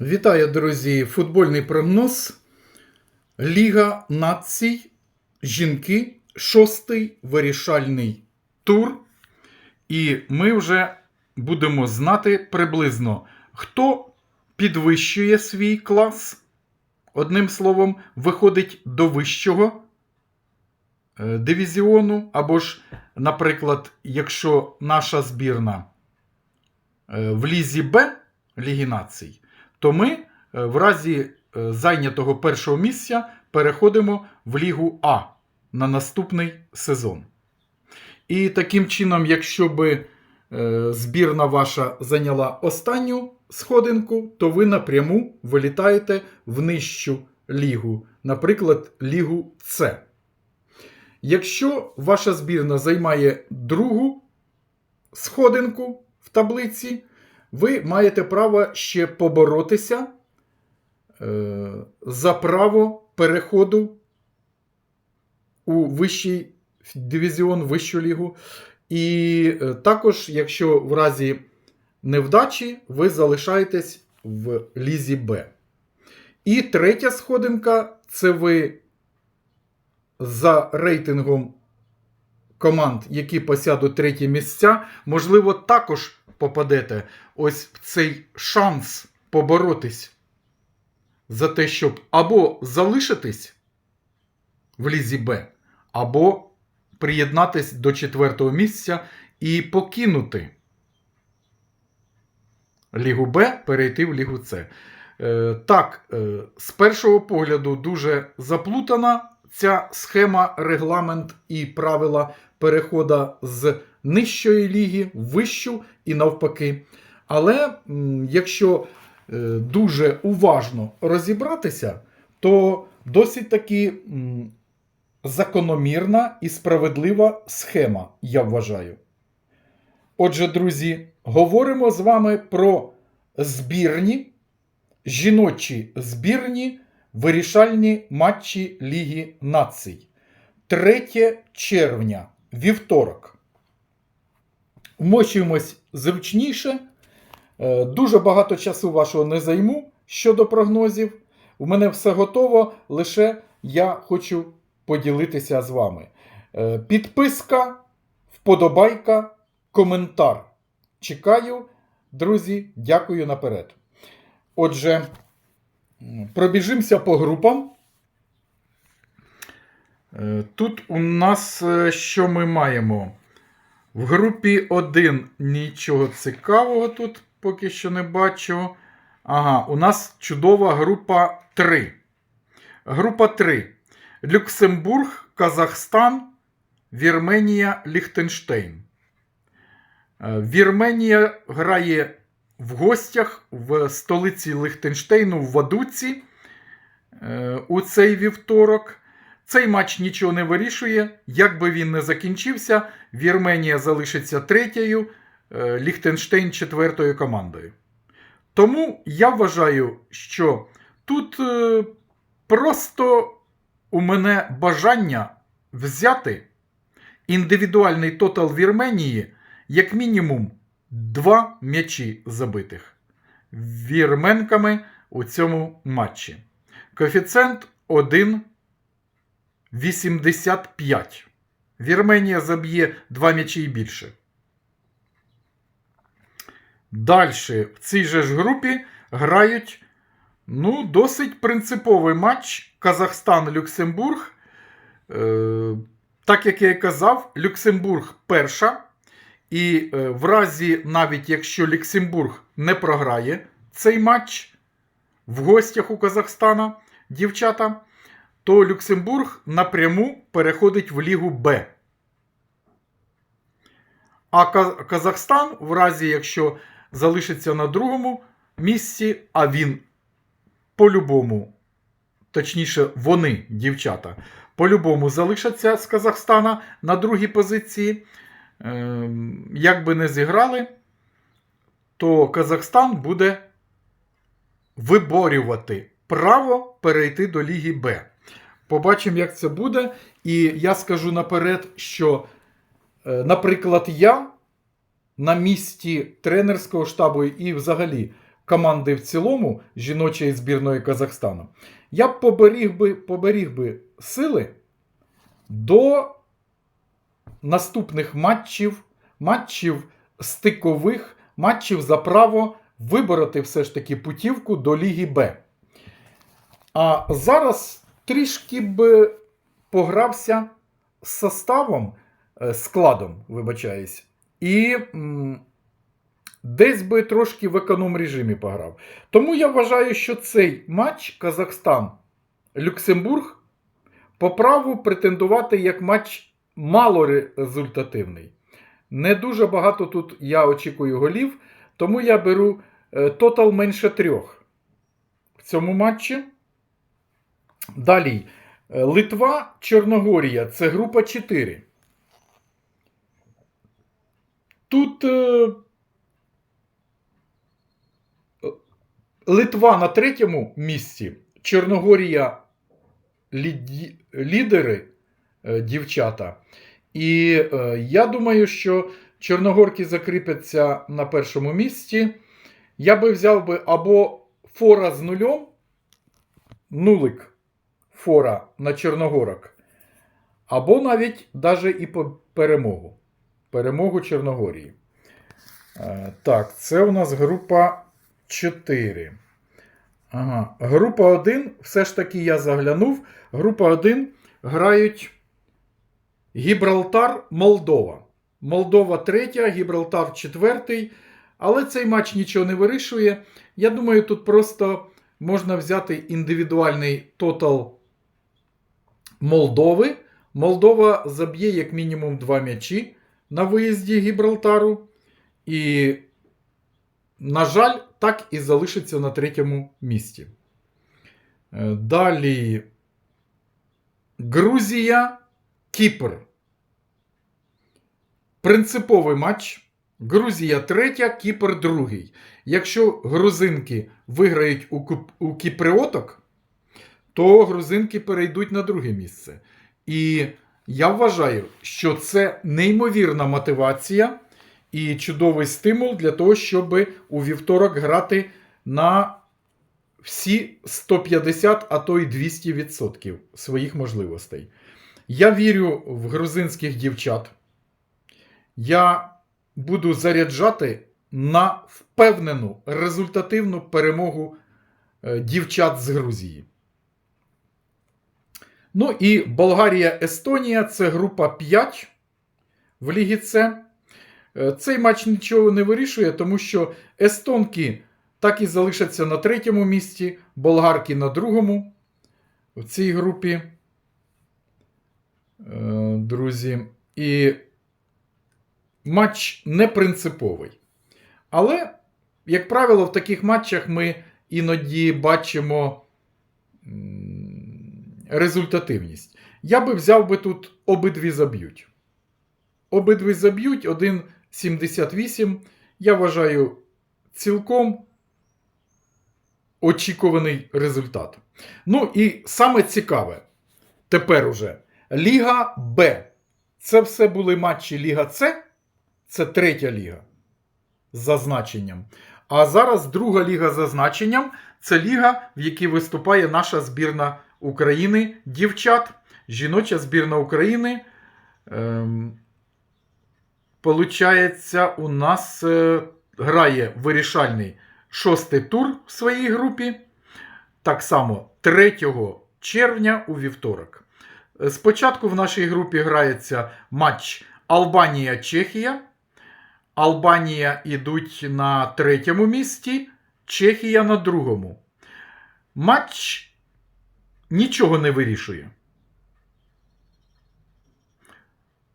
Вітаю, друзі! Футбольний прогноз. Ліга націй. Жінки. Шостий вирішальний тур. І ми вже будемо знати приблизно, хто підвищує свій клас. Одним словом, виходить до вищого е, дивізіону. Або ж, наприклад, якщо наша збірна е, в лізі Б Ліги націй, то ми е, в разі е, зайнятого першого місця переходимо в Лігу А на наступний сезон. І таким чином, якщо би е, збірна ваша зайняла останню сходинку, то ви напряму вилітаєте в нижчу лігу, наприклад, Лігу С. Якщо ваша збірна займає другу сходинку в таблиці, ви маєте право ще поборотися е, за право переходу у вищий дивізіон, вищу лігу. І е, також, якщо в разі невдачі, ви залишаєтесь в лізі Б. І третя сходинка це ви за рейтингом команд, які посядуть треті місця, можливо, також попадете ось в цей шанс поборотись за те, щоб або залишитись в лізі Б, або приєднатись до четвертого місця і покинути Лігу Б, перейти в Лігу С. Е, Так, е, з першого погляду дуже заплутана ця схема, регламент і правила переходу з нижчої ліги в вищу і навпаки. Але якщо е, дуже уважно розібратися, то досить таки закономірна і справедлива схема, я вважаю. Отже, друзі, говоримо з вами про збірні, жіночі збірні вирішальні матчі Ліги націй. 3 червня, вівторок. Вмочуємось зручніше. Е, Дуже багато часу вашого не займу щодо прогнозів. У мене все готово, лише я хочу поділитися з вами. Е, Підписка, вподобайка, коментар. Чекаю, друзі, дякую наперед. Отже, пробіжимося по групам. Е, Тут у нас е, що ми маємо? В групі 1 нічого цікавого тут поки що не бачу. Ага, у нас чудова група 3. Група 3. Люксембург, Казахстан, Вірменія, Ліхтенштейн. Е, Вірменія грає в гостях в столиці Ліхтенштейну в Вадуці у цей вівторок. Цей матч нічого не вирішує. Як би він не закінчився, Вірменія залишиться третьою, е, Ліхтенштейн четвертою командою. Тому я вважаю, що тут е, просто у мене бажання взяти індивідуальний тотал Вірменії як мінімум два м'ячі забитих вірменками у цьому матчі. Коефіцієнт 1,85. Вірменія заб'є два м'ячі і більше. Далі в цій же ж групі грають ну, досить принциповий матч Казахстан-Люксембург. Е, так як я і казав, Люксембург перша. І е, в разі, навіть якщо Люксембург не програє цей матч в гостях у Казахстана, дівчата, то Люксембург напряму переходить в Лігу Б. А Казахстан, в разі, якщо залишиться на другому місці, а він по-любому, точніше, вони, дівчата, по-любому залишаться з Казахстана на другій позиції. Ем, Як би не зіграли, то Казахстан буде виборювати право перейти до Ліги Б. Побачимо, як це буде. І я скажу наперед, що, е, наприклад, я на місці тренерського штабу і взагалі команди в цілому жіночої збірної Казахстану, я б поберіг би, поберіг би сили до наступних матчів, матчів стикових, матчів за право вибороти все ж таки путівку до Ліги Б. А зараз трішки б погрався з составом, е, складом, вибачаюсь, і десь би трошки в економ режимі пограв. Тому я вважаю, що цей матч Казахстан-Люксембург по праву претендувати як матч малорезультативний. Не дуже багато тут я очікую голів, тому я беру е, тотал менше трьох в цьому матчі. Далі. Е, Литва, Чорногорія це група 4. Тут е, Литва на третьому місці, Чорногорія лідери е, дівчата. І я думаю, що чорногорки закріпляться на першому місці. Я би взяв би або фора з нульом, нулик фора на Чорногорок, або навіть даже і по перемогу. Перемогу Чорногорії. Е, Так, це у нас група 4. Ага. Група 1, все ж таки я заглянув. Група 1 грають Гібралтар, Молдова. Молдова третя, Гібралтар четвертий. Але цей матч нічого не вирішує. Я думаю, тут просто можна взяти індивідуальний тотал Молдови. Молдова заб'є як мінімум два м'ячі на виїзді Гібралтару. І, на жаль, так і залишиться на третьому місці. Е, Далі Грузія, Кіпр. Принциповий матч. Грузія третя, Кіпр другий. Якщо грузинки виграють у, у кіприоток, то грузинки перейдуть на друге місце. І я вважаю, що це неймовірна мотивація і чудовий стимул для того, щоб у вівторок грати на всі 150, а то й 200% своїх можливостей. Я вірю в грузинських дівчат. Я буду заряджати на впевнену результативну перемогу е, дівчат з Грузії. Ну і Болгарія, Естонія це група 5 в Лігі С. Е, Цей матч нічого не вирішує, тому що естонки так і залишаться на третьому місці, болгарки на другому в цій групі. Е, Друзі. І матч не принциповий. Але, як правило, в таких матчах ми іноді бачимо результативність. Я би взяв би тут обидві заб'ють. Обидві заб'ють 1,78. Я вважаю цілком очікуваний результат. Ну і саме цікаве, тепер уже Ліга Б. Це все були матчі Ліга С, це третя ліга з зазначенням. А зараз друга ліга з зазначенням це ліга, в якій виступає наша збірна України дівчат. Жіноча збірна України. Ем, Получається, у нас е, грає вирішальний шостий тур в своїй групі. Так само 3 червня у вівторок. Е, Спочатку в нашій групі грається матч Албанія-Чехія. Албанія ідуть на третьому місці, Чехія на другому. Матч нічого не вирішує.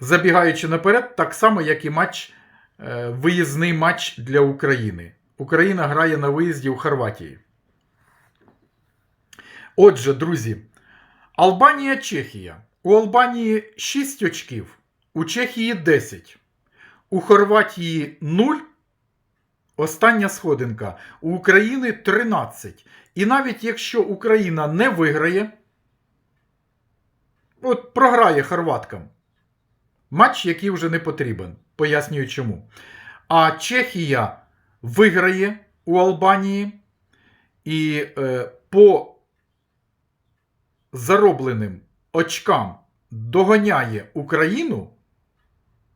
Забігаючи наперед, так само, як і матч, е, виїзний матч для України. Україна грає на виїзді у Хорватії. Отже, друзі, Албанія, Чехія. У Албанії 6 очків, у Чехії 10. У Хорватії 0. Остання сходинка. У України 13. І навіть якщо Україна не виграє, от програє хорваткам. Матч, який вже не потрібен. Пояснюю чому. А Чехія виграє у Албанії і е, по заробленим очкам доганяє Україну,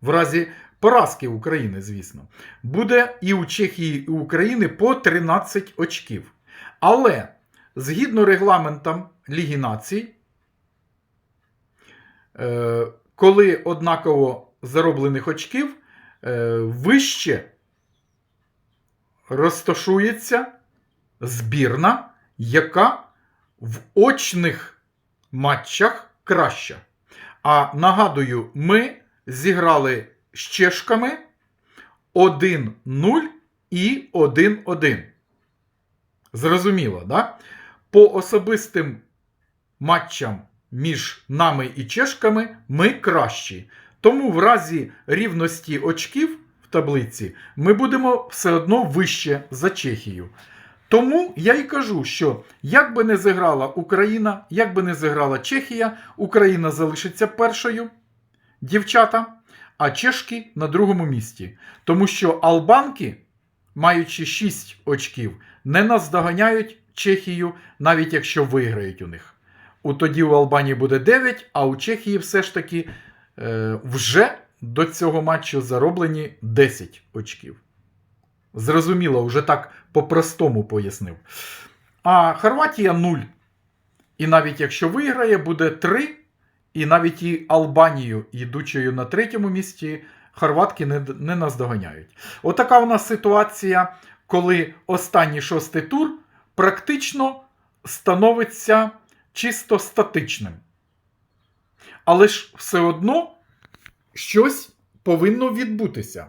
в разі поразки України, звісно, буде і у Чехії, і у України по 13 очків. Але згідно регламентам Ліги націй, е, коли однаково зароблених очків е, вище розташується збірна, яка в очних матчах краща. А нагадую, ми зіграли з чешками 1-0 і 1-1. Зрозуміло, да? По особистим матчам між нами і чешками ми кращі. Тому в разі рівності очків в таблиці ми будемо все одно вище за Чехію. Тому я і кажу, що як би не зіграла Україна, як би не зіграла Чехія, Україна залишиться першою, дівчата, а чешки на другому місці. Тому що албанки, маючи 6 очків, не наздоганяють Чехію, навіть якщо виграють у них. У тоді у Албанії буде 9, а у Чехії все ж таки е, вже до цього матчу зароблені 10 очків. Зрозуміло, вже так по-простому пояснив. А Хорватія 0. І навіть якщо виграє, буде 3. І навіть і Албанію, йдучою на третьому місці, хорватки не, не наздоганяють. Отака у нас ситуація, коли останній шостий тур практично становиться чисто статичним. Але ж все одно щось повинно відбутися.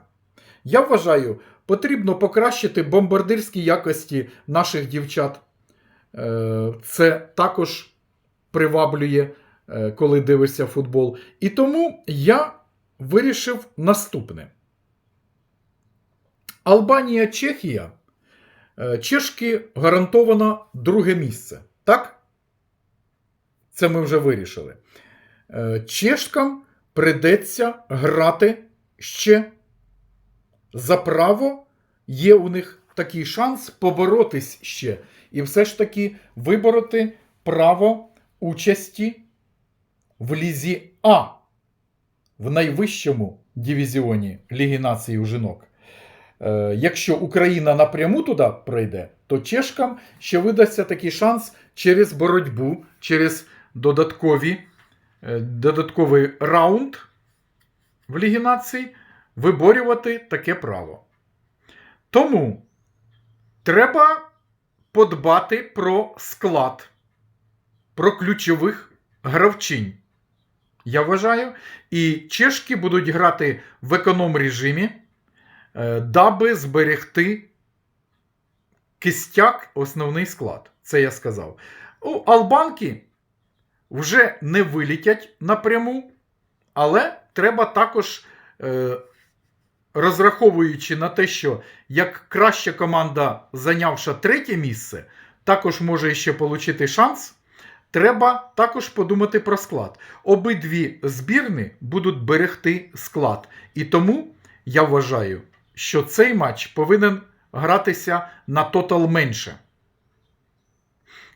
Я вважаю, потрібно покращити бомбардирські якості наших дівчат. Е, Це також приваблює, е, коли дивишся футбол. І тому я вирішив наступне: Албанія, Чехія. Е, Чешки гарантовано друге місце. Так? Це ми вже вирішили. Е, Чешкам придеться грати ще за право. Є у них такий шанс поборотись ще. І все ж таки вибороти право участі в Лізі А в найвищому дивізіоні Ліги націй у жінок. Е, Якщо Україна напряму туди пройде, то чешкам ще видасться такий шанс через боротьбу, через додаткові, е, додатковий раунд в Лігі націй виборювати таке право. Тому треба подбати про склад, про ключових гравчинь. Я вважаю, і чешки будуть грати в економ режимі, е, даби зберегти кистяк, основний склад. Це я сказав. У Албанки вже не вилітять напряму, але треба також, е, розраховуючи на те, що як краща команда, зайнявши третє місце, також може ще отримати шанс. Треба також подумати про склад. Обидві збірни будуть берегти склад. І тому я вважаю, що цей матч повинен гратися на тотал менше.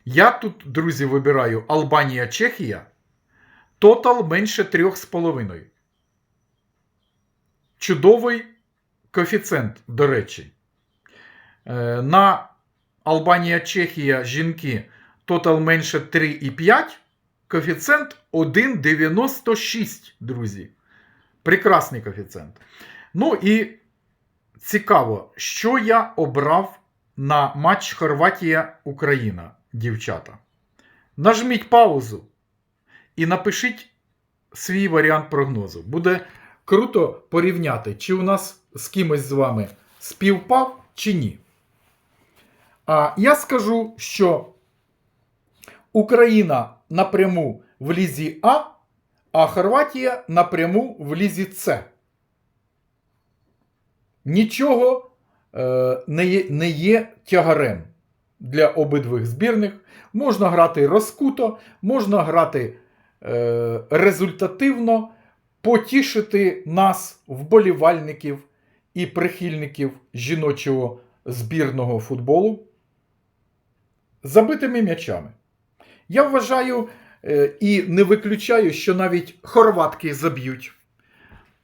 Я тут, друзі, вибираю Албанія, Чехія. Тотал менше 3,5. Чудовий коефіцієнт, до речі. Е, На Албанія, Чехія жінки тотал менше 3,5. Коефіцієнт 1,96, друзі. Прекрасний коефіцієнт. Ну і цікаво, що я обрав на матч Хорватія-Україна, дівчата. Нажміть паузу і напишіть свій варіант прогнозу. Буде круто порівняти, чи у нас з кимось з вами співпав, чи ні. А я скажу, що Україна напряму в лізі А, а Хорватія напряму в лізі С. Нічого е, не, є, не є тягарем для обидвих збірних. Можна грати розкуто, можна грати е, результативно, потішити нас, вболівальників і прихильників жіночого збірного футболу забитими м'ячами. Я вважаю е, і не виключаю, що навіть хорватки заб'ють.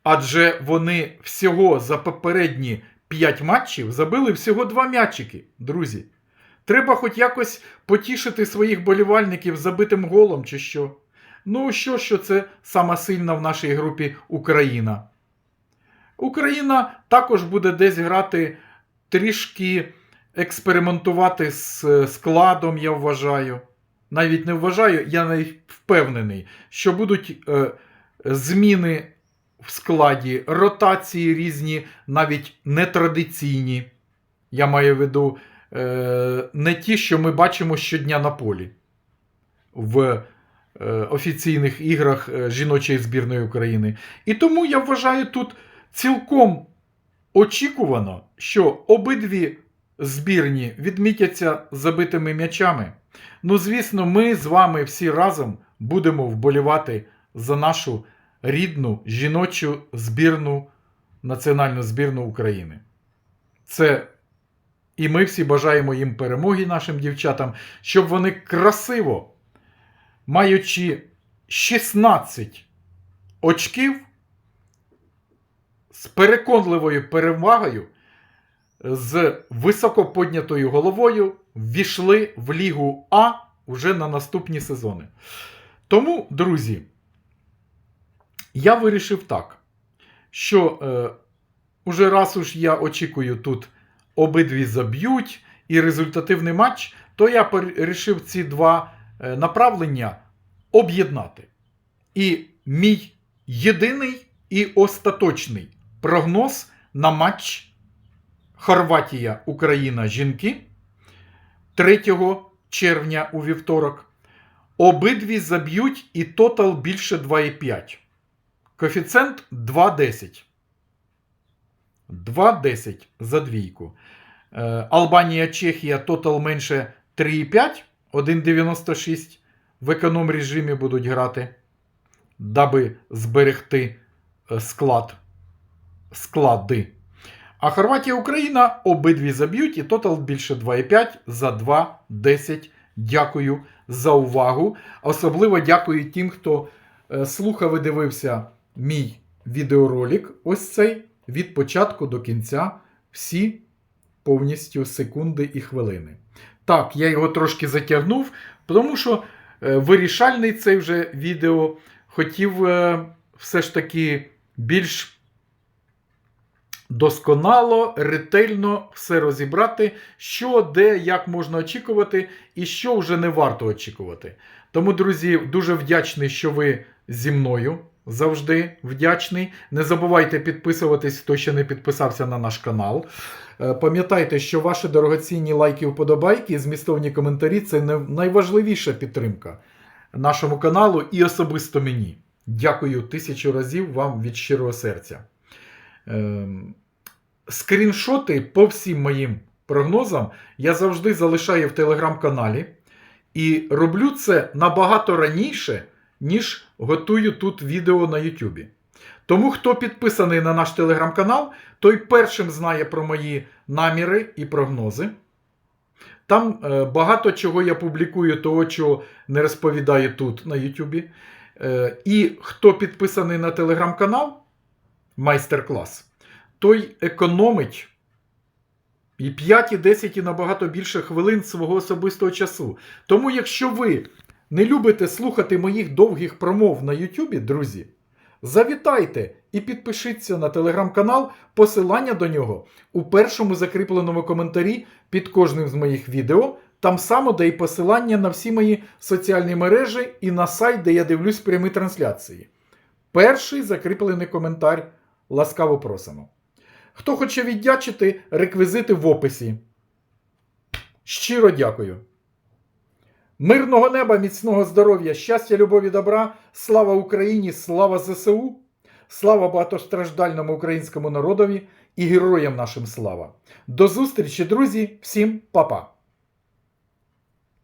Адже вони всього за попередні 5 матчів забили всього 2 м'ячики, друзі. Треба хоч якось потішити своїх болівальників забитим голом чи що. Ну, що, що це сама сильна в нашій групі Україна. Україна також буде десь грати трішки експериментувати з е, складом, я вважаю. Навіть не вважаю, я навіть впевнений, що будуть е, зміни в складі, ротації різні, навіть нетрадиційні. Я маю в виду е, не ті, що ми бачимо щодня на полі в е, офіційних іграх е, жіночої збірної України. І тому я вважаю тут цілком очікувано, що обидві збірні відмітяться забитими м'ячами. Ну, звісно, ми з вами всі разом будемо вболівати за нашу рідну жіночу збірну, національну збірну України. Це і ми всі бажаємо їм перемоги нашим дівчатам, щоб вони красиво, маючи 16 очків, з переконливою перевагою, з високо піднятою головою ввійшли в Лігу А вже на наступні сезони. Тому, друзі, я вирішив так, що е, уже раз уж я очікую тут обидві заб'ють і результативний матч, то я вирішив ці два е, направлення об'єднати. І мій єдиний і остаточний прогноз на матч Хорватія-Україна жінки 3 червня у вівторок. Обидві заб'ють і тотал більше 2,5. Коефіцієнт 2,10. 2,10 за двійку. Е, Албанія, Чехія тотал менше 3,5, 1,96. В економ режимі будуть грати, даби зберегти е, склад. склади. А Хорватія Україна обидві заб'ють і тотал більше 2,5 за 2,10. Дякую за увагу. Особливо дякую тим, хто е, слухав і дивився мій відеоролик. Ось цей від початку до кінця. Всі повністю секунди і хвилини. Так, я його трошки затягнув, тому що е, вирішальний цей вже відео хотів е, все ж таки більш досконало, ретельно все розібрати, що, де, як можна очікувати, і що вже не варто очікувати. Тому, друзі, дуже вдячний, що ви зі мною. Завжди вдячний. Не забувайте підписуватись, хто ще не підписався на наш канал. Е, Пам'ятайте, що ваші дорогоцінні лайки, вподобайки і змістовні коментарі це найважливіша підтримка нашому каналу і особисто мені. Дякую тисячу разів вам від щирого серця. Скріншоти по всім моїм прогнозам я завжди залишаю в телеграм-каналі. І роблю це набагато раніше, ніж готую тут відео на Ютубі. Тому, хто підписаний на наш телеграм-канал, той першим знає про мої наміри і прогнози. Там е, багато чого я публікую, того, чого не розповідаю тут на Ютубі. Е, і хто підписаний на телеграм-канал, майстер-клас, той економить і 5, і 10, і набагато більше хвилин свого особистого часу. Тому, якщо ви не любите слухати моїх довгих промов на Ютубі, друзі, завітайте і підпишіться на телеграм-канал, посилання до нього у першому закріпленому коментарі під кожним з моїх відео. Там само де і посилання на всі мої соціальні мережі і на сайт, де я дивлюсь прямі трансляції. Перший закріплений коментар. Ласкаво просимо. Хто хоче віддячити, реквізити в описі. Щиро дякую. Мирного неба, міцного здоров'я, щастя, любові, добра, слава Україні, слава ЗСУ, слава багатостраждальному українському народові і героям нашим слава. До зустрічі, друзі, всім па-па!